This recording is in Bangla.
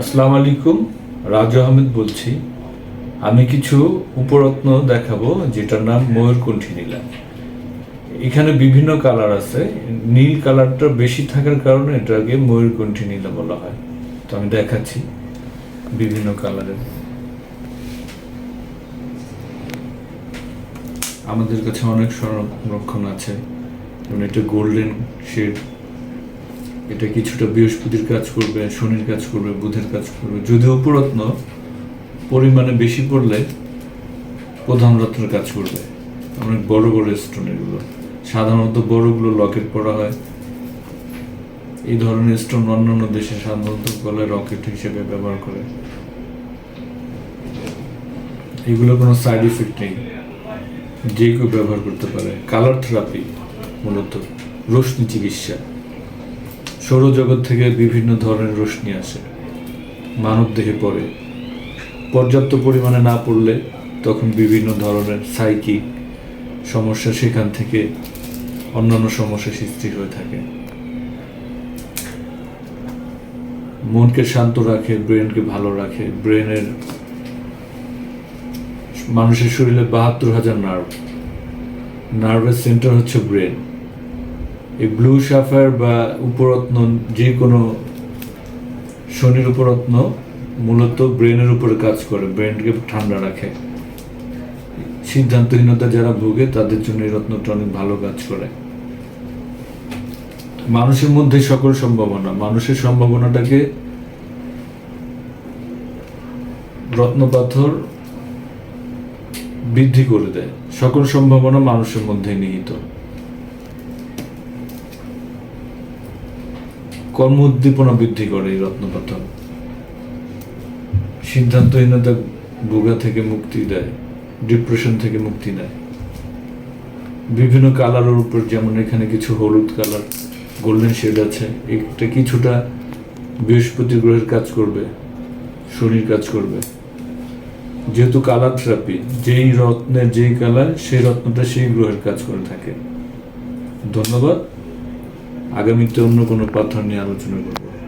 আসসালামু আলাইকুম, রাজু আহমেদ বলছি। আমি কিছু উপরত্ন দেখাবো, যেটার নাম ময়ূরকণ্ঠী নীলা। এখানে বিভিন্ন কালার আছে। নীল কালারটা বেশি থাকার কারণে এটাকে ময়ূরকণ্ঠী নীলা বলা হয়। তো আমি দেখাচ্ছি বিভিন্ন কালারের। আমাদের কাছে অনেক সংরক্ষণ আছে। এটা গোল্ডেন শেড। এটা কিছুটা বৃহস্পতির কাজ করবে, শনির কাজ করবে, বুধের কাজ করবে। যদি উপরত্ন, পরিমাণে বেশি পড়লে প্রধান রত্নের কাজ করবে। অনেক বড় বড় স্টোন এগুলো। সাধারণত বড়গুলো লকেট পড়া হয়। এই ধরনের স্টোন অন্যান্য দেশে সাধারণত গলায় রকেট হিসেবে ব্যবহার করে। এগুলো কোনো সাইড ইফেক্ট নেই। যে কেউ ব্যবহার করতে পারে। কালার থেরাপি মূলত। রশ্মি চিকিৎসা। সৌরজগৎ থেকে বিভিন্ন ধরনের রশ্মি আসে। মানব দেহে পড়ে। পর্যাপ্ত পরিমাণে না পড়লে তখন বিভিন্ন ধরনের সাইকিক সমস্যা সেখান থেকে অন্যান্য সমস্যা সৃষ্টি হয়ে থাকে। মনকে শান্ত রাখে, ব্রেনকে ভালো রাখে। ব্রেনের মানুষের শরীরে বাহাত্তর হাজার নার্ভ। নার্ভের সেন্টার হচ্ছে ব্রেন। এই ব্লু সাফার বা উপরত্ন যে কোনো শনির উপরত্ন মূলত ব্রেনের উপরে কাজ করে ব্রেনকে ঠান্ডা রাখে। সিদ্ধান্তহীনতা যারা ভোগে, তাদের জন্য এই রত্নটা অনেক ভালো কাজ করে। মানুষের মধ্যে সকল সম্ভাবনা, মানুষের সম্ভাবনাটাকে রত্নপাথর বৃদ্ধি করে দেয়। সকল সম্ভাবনা মানুষের মধ্যে নিহিত। কর্ম উদ্দীপনা বৃদ্ধি করে এই রত্নপাথর। সিদ্ধান্তহীনতা ভোগা থেকে মুক্তি দেয় ডিপ্রেশন থেকে মুক্তি দেয় বিভিন্ন কালারের উপর, যেমন এখানে কিছু হলুদ কালার গোল্ডেন শেড আছে এটা কিছুটা বৃহস্পতি গ্রহের কাজ করবে, শনির কাজ করবে। যেহেতু কালার থেরাপি যেই রত্নের যেই কালার, সেই রত্নটা সেই গ্রহের কাজ করে থাকে। ধন্যবাদ। আগামীতে অন্য কোনো পাথর নিয়ে আলোচনা করব।